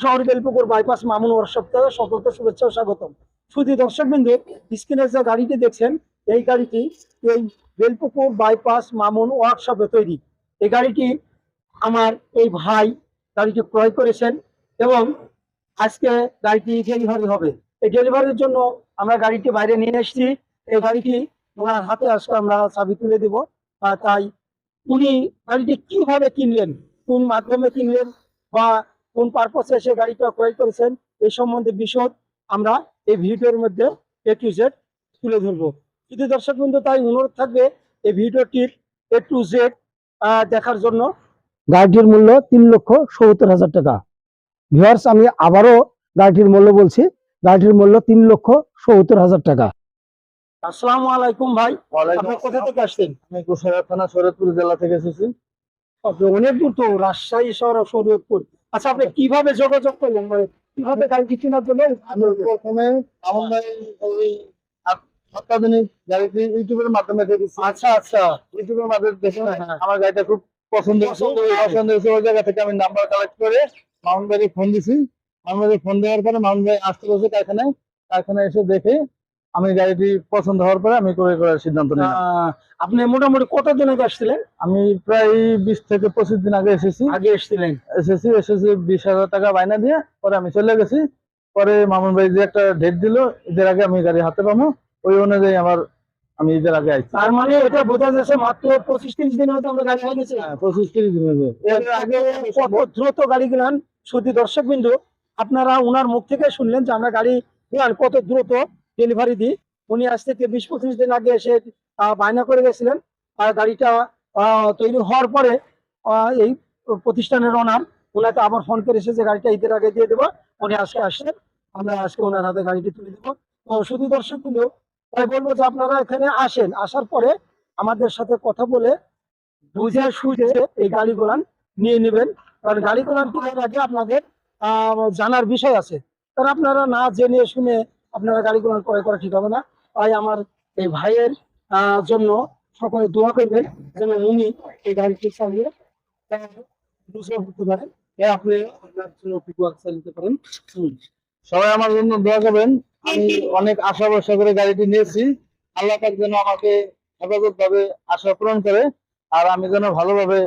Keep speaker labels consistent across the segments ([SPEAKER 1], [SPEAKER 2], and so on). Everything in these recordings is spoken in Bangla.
[SPEAKER 1] শহর বেলপুকুর বাইপাস মামুন ওয়ার্কশপ থেকে সকলকে শুভেচ্ছা ও স্বাগতম। শুধু দর্শক বিন্দু স্ক্রিনে যে গাড়িটি দেখছেন, এই গাড়িটি এই বেলপুকুর বাইপাস মামুন ওয়ার্কশপে তৈরি। এই গাড়িটি আমার এই ভাই গাড়িটি ক্রয় করেছেন এবং আজকে গাড়িটি ডেলিভারি হবে। এই ডেলিভারির জন্য আমরা গাড়িটি বাইরে নিয়ে এসেছি। এই গাড়িটি ওনার হাতে আজকে আমরা চাবি তুলে দেব। তাই উনি গাড়িটি কীভাবে কিনলেন, কোন মাধ্যমে কিনলেন বা কোন পারপসে এসে গাড়িটা ক্রয় করেছেন এই সম্বন্ধে বিশদ আমরা এই ভিডিওর মধ্যে এ টু জেড তুলে ধরবো। যদি দর্শক বন্ধু তাই অনুরোধ থাকবে এই ভিডিওটির এ টু জেড দেখার জন্য গাড়িটির মূল্য তিন লক্ষ সত্তর হাজার টাকা। ভিউয়ার্স আমি আবারও গাড়িটির মূল্য বলছি গাড়িটির মূল্য তিন লক্ষ সত্তর হাজার টাকা। আসসালামু আলাইকুম ভাই আপনি কোথা থেকে আসছেন?
[SPEAKER 2] আমি কুশারা থানা শরৎপুর জেলা থেকে এসেছি।
[SPEAKER 1] অনেক দূর তো রাজশাহী শহর শরীয়তপুর। আচ্ছা আপনি কীভাবে যোগাযোগ করলেন? মানে কীভাবে গাড়ি কেনার জন্য?
[SPEAKER 2] আমি প্রথমে আমার ভাই ওই সপ্তাহ দিনে গাড়িটি ইউটিউবের মাধ্যমে দেখেছি।
[SPEAKER 1] আচ্ছা আচ্ছা।
[SPEAKER 2] ইউটিউবের মাধ্যমে দেখে
[SPEAKER 1] হ্যাঁ।
[SPEAKER 2] আমার গাড়িটা খুব পছন্দ হয়েছে
[SPEAKER 1] পছন্দ হয়েছে।
[SPEAKER 2] ওই জায়গা থেকে আমি নাম্বার কালেক্ট করে মামুন ফোন দিছি। মামুন ভাই ফোন দেওয়ার পরে মামুন ভাই আসতে বলছে কারখানায়। কারখানায় এসে দেখে আমি গাড়িটি পছন্দ হওয়ার পরে আমি ক্রয় করার সিদ্ধান্ত নিলাম।
[SPEAKER 1] আপনি মোটামুটি কত দিন আগে আসছিলেন?
[SPEAKER 2] আমি প্রায় বিশ থেকে পঁচিশ দিন আগে এসেছি।
[SPEAKER 1] আগে এসেছিলেন?
[SPEAKER 2] এসেছি এসেছি বিশ হাজার টাকা বায়না দিয়ে পরে আমি চলে গেছি। পরে মামুন ভাই যে একটা ডেট দিল ঈদের আগে আমি গাড়ি হাতে পাবো। ওই অনুযায়ী আমার আমি ঈদের আগে আইছি।
[SPEAKER 1] তার মানে এটা বোঝা যাচ্ছে মাত্র পঁচিশ তিরিশ দিন মধ্যে আমরা গাড়ি হয়ে গেছি
[SPEAKER 2] হ্যাঁ, পঁচিশ তিরিশ দিন
[SPEAKER 1] এর আগে কত দ্রুত গাড়ি গেলেন শুধু দর্শক বিন্দু আপনারা ওনার মুখ থেকে শুনলেন যে আমরা গাড়ি গেলাম কত দ্রুত। ডেলিভারি দিই উনি আজ থেকে বিশ পঁচিশ দিন আগে এসে বায়না করে গেছিলেন। আর গাড়িটা তৈরি হওয়ার পরে এই প্রতিষ্ঠানের ওনার ওনাকে আবার ফোন করে এসে যে গাড়িটা ঈদের আগে দিয়ে দেবো, উনি আজকে আসছেন আমরা আজকে ওনার হাতে গাড়িটি তুলে দেবো। তো শুধু দর্শক বিন্দু তাই বলব যে আপনারা এখানে আসেন। আসার পরে আমাদের সাথে কথা বলে বুঝে সুঝে এই গাড়িগুলান নিয়ে নেবেন। কারণ গাড়িগুলান কেনার আগে আপনাদের জানার বিষয় আছে। কারণ আপনারা না জেনে শুনে আপনারা গাড়িগুলান ক্রয় করা ঠিক হবে না। তাই আমার এই ভাইয়ের জন্য সকলে দোয়া করবেন যেন উনি এই গাড়িটি চালিয়ে বুঝে পারেন। এ আপনি
[SPEAKER 2] সবাই আমার জন্য দোয়া করবেন। আমি অনেক আশা ভরসা করে গাড়িটি নিয়েছি। আল্লাহ পাক যেন আমাকে হেফাজত ভাবে আশা পূরণ করে আর আমি যেন ভালোভাবে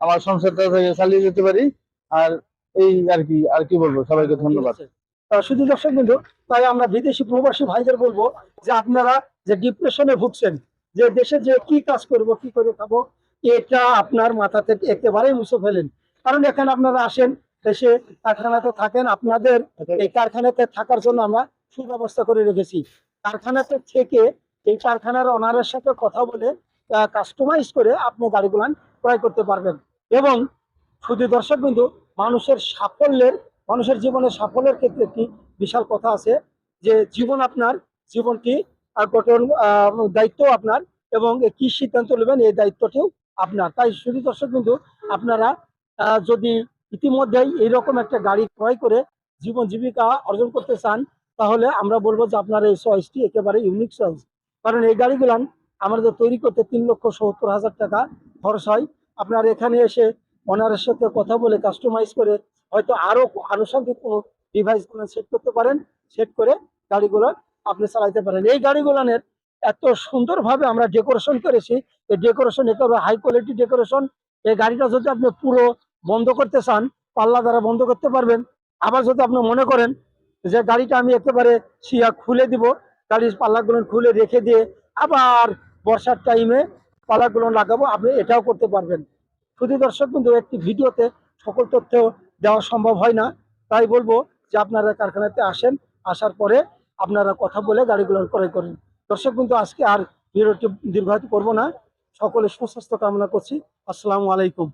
[SPEAKER 2] আমার সংসারটা চালিয়ে যেতে পারি। আর এই আর কি আর কি বলব? সবাইকে ধন্যবাদ।
[SPEAKER 1] শুধু দর্শক বিন্দু তাই আমরা বিদেশি প্রবাসী ভাইদের বলব যে আপনারা যে ডিপ্রেশনে ভুগছেন যে দেশে যে কি কাজ করব কি করে খাব এটা আপনার মাথা থেকে একেবারেই মুছে ফেলেন। কারণ এখানে আপনারা আসেন দেশে কারখানাতে থাকেন আপনাদের এই কারখানাতে থাকার জন্য আমরা সুব্যবস্থা করে রেখেছি। কারখানাতে থেকে এই কারখানার ওনারের সাথে কথা বলে কাস্টমাইজ করে আপনি গাড়িগুলান ক্রয় করতে পারবেন। এবং শুধু দর্শক বিন্দু মানুষের সাফল্যের মানুষের জীবনে সাফল্যের ক্ষেত্রে একটি বিশাল কথা আছে যে জীবন আপনার, জীবনটি গঠন দায়িত্ব আপনার এবং কি সিদ্ধান্ত নেবেন এই দায়িত্বটিও আপনার। তাই শুধু দর্শক বিন্দু, আপনারা যদি ইতিমধ্যেই এইরকম একটা গাড়ি ক্রয় করে জীবন জীবিকা অর্জন করতে চান, তাহলে আমরা বলব যে আপনার এই চয়েসটি একেবারে ইউনিক চয়েস কারণ এই গাড়িগুলান আমাদের তৈরি করতে তিন লক্ষ সত্তর হাজার টাকা খরচ হয়। আপনার এখানে এসে ওনারের সাথে কথা বলে কাস্টমাইজ করে হয়তো আরও আনুষঙ্গিক কোনো ডিভাইসগুলো সেট করতে পারেন সেট করে গাড়িগুলো আপনি চালাইতে পারেন। এই গাড়িগুলানের এত সুন্দরভাবে আমরা ডেকোরেশন করেছি, এই ডেকোরেশন একেবারে হাই কোয়ালিটি ডেকোরেশন এই গাড়িটা যদি আপনি পুরো বন্ধ করতে চান, পাল্লা দ্বারা বন্ধ করতে পারবেন। আবার যদি আপনি মনে করেন যে গাড়িটা আমি একেবারে সিয়া খুলে দিব, গাড়ির পাল্লাগুলো খুলে রেখে দিয়ে আবার বর্ষার টাইমে পাল্লাগুলো লাগাবো, আপনি এটাও করতে পারবেন। শুধু দর্শক কিন্তু একটি ভিডিওতে সকল তথ্য দেওয়া সম্ভব হয় না। তাই বলব যে আপনারা কারখানাতে আসেন, আসার পরে আপনারা কথা বলে গাড়িগুলো ক্রয় করেন। দর্শক কিন্তু আজকে আর ভিডিওটি দীর্ঘায়িত করব না। সকলে সুস্বাস্থ্য কামনা করছি। আসসালামু আলাইকুম।